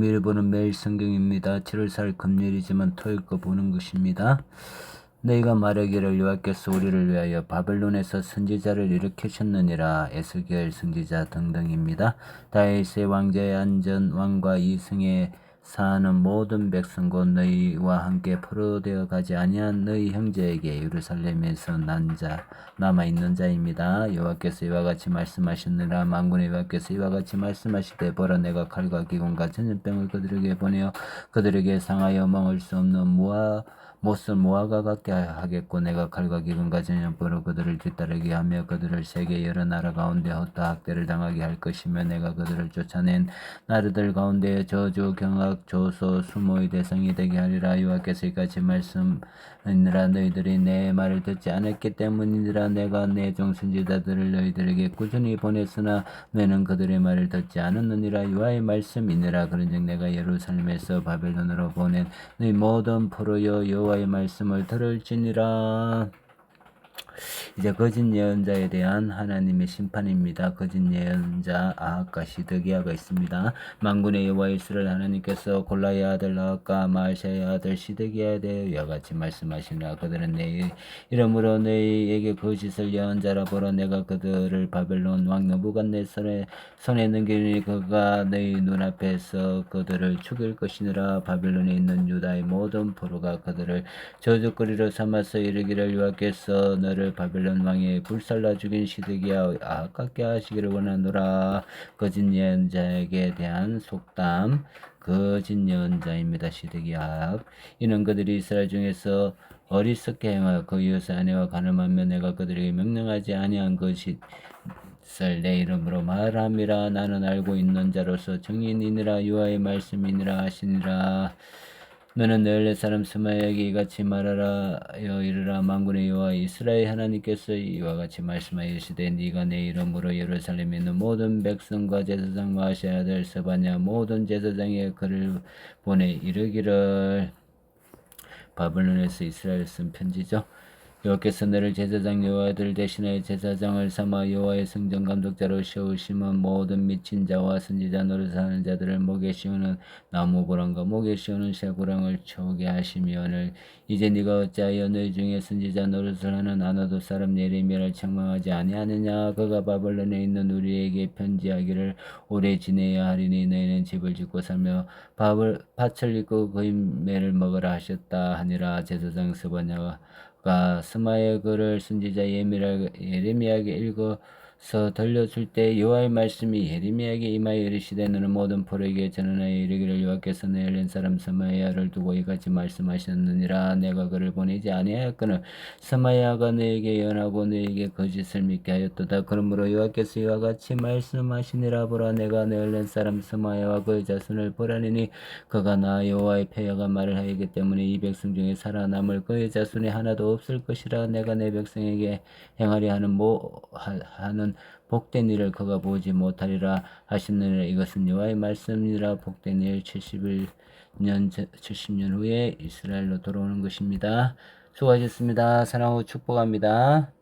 매일 보는 매일 성경입니다. 7월 4일 금요일이지만 토요일 거 보는 것입니다. 너희가 말하기를 여호와께서 우리를 위하여 바벨론에서 선지자를 일으키셨느니라 에스겔 선지자 등등입니다. 다윗의 왕자의 안전 왕과 이승에 사는 모든 백성 곧 너희와 함께 포로되어 가지 아니한 너희 형제에게 예루살렘에서 난 자 남아 있는 자입니다. 여호와께서 이와 같이 말씀하셨느라 만군의 여호와께서 이와 같이 말씀하시되 보라 내가 칼과 기곤과 전염병을 그들에게 보내어 그들에게 상하여 먹을 수 없는 무화 못을 모아가 갖게 하겠고 내가 칼과 기근과 전염병으로 그들을 뒤따르게 하며 그들을 세계 여러 나라 가운데 헛다 학대를 당하게 할 것이며 내가 그들을 쫓아낸 나라들 가운데 저주 경악 조소 수모의 대상이 되게 하리라. 여호와께서 이같이 말씀하니라. 너희들이 내 말을 듣지 않았기 때문이니라. 내가 내 종선지자들을 너희들에게 꾸준히 보냈으나 너는 그들의 말을 듣지 않았느니라. 여호와의 말씀이니라. 그런즉 내가 예루살렘에서 바벨론으로 보낸 너희 모든 포로여 여호와 의 말씀을 들을지니라 이제 거짓 예언자에 대한 하나님의 심판입니다. 거짓 예언자 아합과 시드기야가 있습니다. 만군의 여호와 이스라엘 하나님께서 골라의 아들 아합과 마을샤의 아들 시드기야에 대해 이와 같이 말씀하시나 그들은 내 이름으로 너희에게 거짓을 예언자라 보라 내가 그들을 바벨론 왕 너부갓네살의 손에 넘기니 그가 너희 눈앞에서 그들을 죽일 것이니라 바벨론에 있는 유다의 모든 포로가 그들을 저주거리로 삼아서 이르기를 여호와께서 너를 바벨론 왕의 불살라 죽인 시드기야 아깝게 하시기를 원하노라. 거짓 예언자에게 대한 속담 거짓 예언자입니다. 시드기야 이는 그들이 이스라엘 중에서 어리석게 행하여 그 이웃의 아내와 가늠하며 내가 그들에게 명령하지 아니한 것이 내 이름으로 말함이라. 나는 알고 있는 자로서 증인이니라. 유아의 말씀이니라 하시니라 너는 너희 사람 스마야에게 이같이 말하라여 이르라 만군의 여호와 이스라엘 하나님께서 이와 같이 말씀하시되 네가 내 이름으로 예루살렘에 있는 모든 백성과 제사장과 하셔야 아들 서바냐 모든 제사장의 글을 보내 이르기를 바벨론에서 이스라엘 쓴 편지죠. 여호와께서 너를 제사장 여호와들 대신하여 제사장을 삼아 여호와의 성전 감독자로 세우심은 모든 미친 자와 선지자 노릇하는 자들을 목에 씌우는 나무 보랑과 목에 씌우는 쇠고랑을 쳐오게 오늘. 이제 네가 어찌하여 너희 중에 선지자 노릇을 하는 아나도 사람 예레미야를 책망하지 아니하느냐? 그가 바벨론에 있는 우리에게 편지하기를 오래 지내야 하리니 너희는 집을 짓고 살며 밥을 밭을 입고 그의 매를 먹으라 하셨다 하니라. 제사장 스바냐가 가 스마의 글을 선지자 예레미야에게 읽어 서 들려줄 때 여호와의 말씀이 예레미야에게 임하여 이르시되 너는 모든 포로에게 전하여 이르기를 여호와께서 내 열린 사람 스마야를 두고 이같이 말씀하셨느니라. 내가 그를 보내지 아니하였거늘 스마야가 너에게 예언하고 너에게 거짓을 믿게 하였도다. 그러므로 여호와께서 이와 같이 말씀하시니라 보라. 내가 내 열린 사람 스마야와 그의 자손을 보라니니 그가 나 여호와의 폐하가 말을 하였기 때문에 이 백성 중에 살아남을 그의 자손이 하나도 없을 것이라. 내가 내 백성에게 행하려 하는 모 하는 복된 일을 그가 보지 못하리라 하시느니라 이것은 여호와의 말씀이라 복된 일 71년 70년 후에 이스라엘로 돌아오는 것입니다. 수고하셨습니다. 사랑하고 축복합니다.